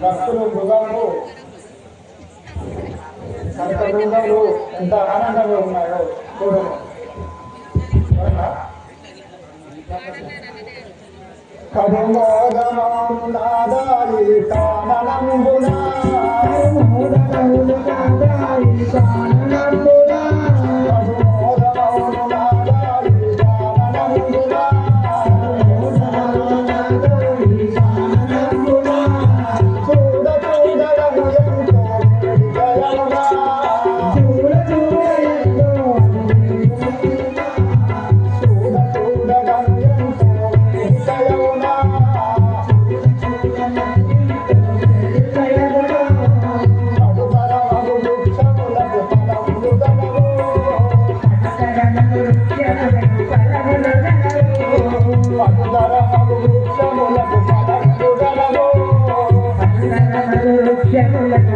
భక్తుల మృగాలు కనుక మృగాలు ఎంత ఆనందంగా ఉన్నాయో చూడము అవునా? కరుమోదమాదాయి కాదాయి కాన ya no la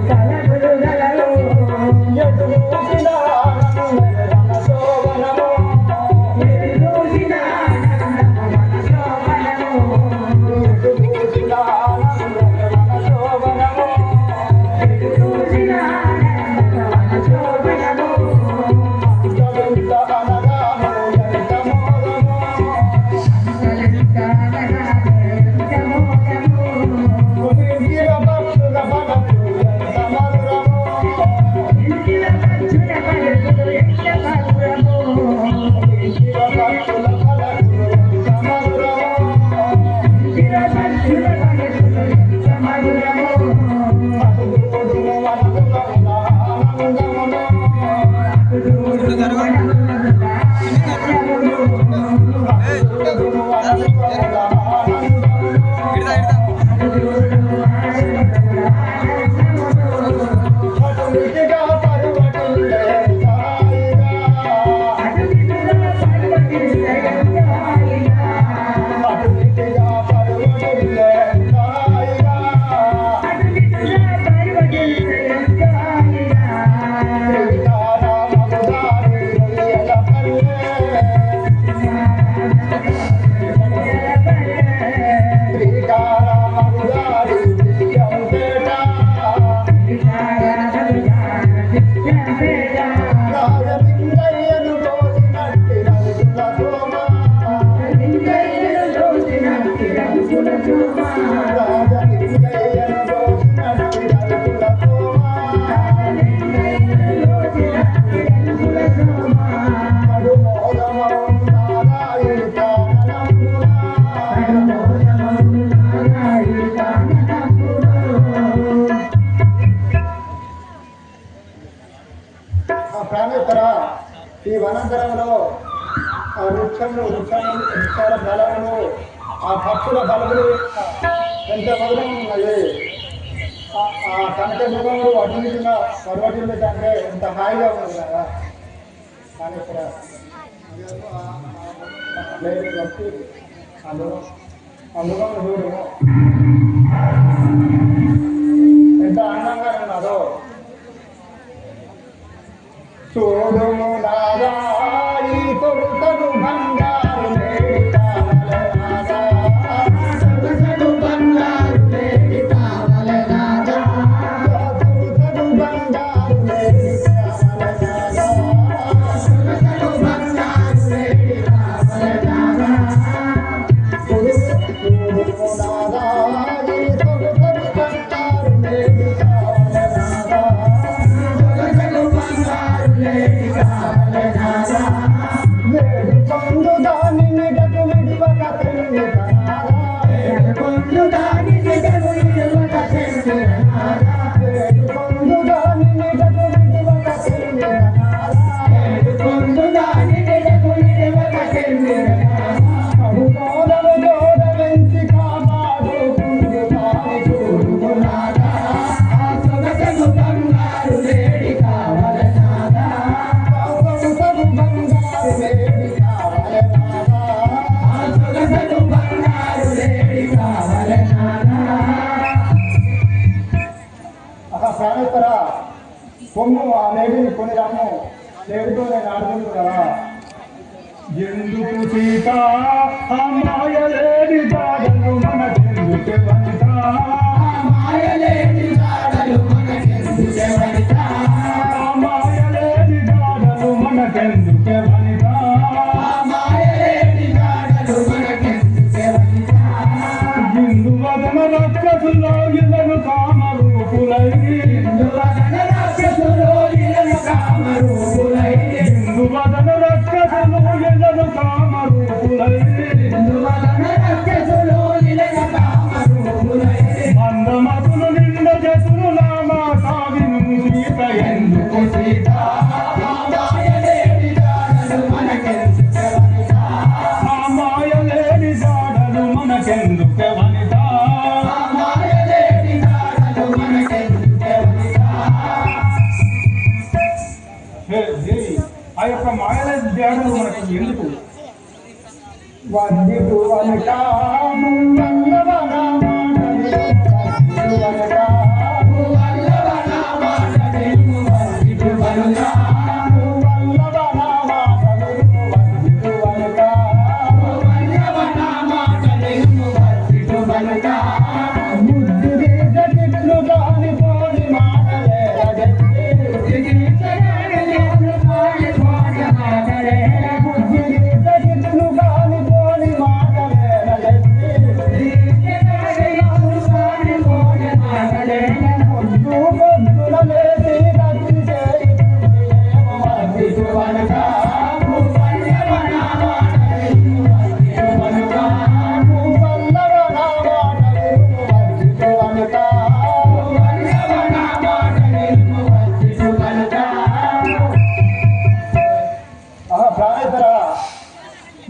ఆ ఈ వనాంతరంలో ఆ వృక్షము వృక్షము వృక్షాల బలములు ఆ పక్షుల బలములు ఎంత మధురం ఉన్నది కనక యుగంలో అటునిటిగా పర్వటిల్లు కంటే ఎంత హాయిగా ఉంది కదా కానీ ఇక్కడ లేదు కాబట్టి అందులో అందులో ఎంత అందంగా ఉన్నదో చూడుము నాదా కావడు సగు ఆ కొని నేను ఆడుతుంది కదా. ఎందుకు సీత అమ్మాయ లేని మన చెందుకు వంట? మనకెందుకే వనిత హిందు వదన రాక్షసులో ఇలను కామరూపులై హిందు వదన రాక్షసులు ఇలను కామ చేరి ఆ యొక్క మాయల ధ్యానం మనకు ఎందుకు? వద్దు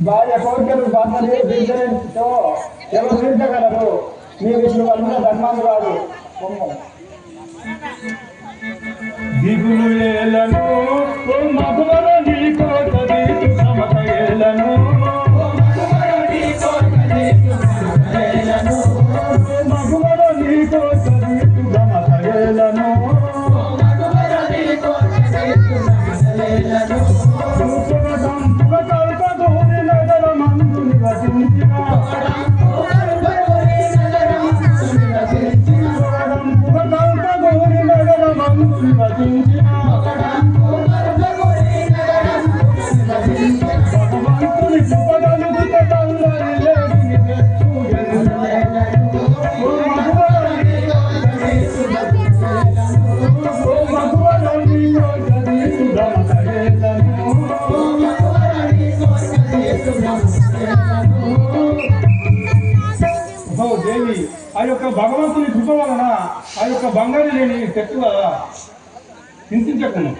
భార్య కోరికలు భర్తలు విజయంతో ఎవరు మీ విష్ణు వల్ల ధర్మాన్ని 我们马不停蹄 దేవి ఆ యొక్క భగవంతుని కృప వలన ఆ యొక్క బంగారు లేని చెట్టు కదా చింతించకుండా.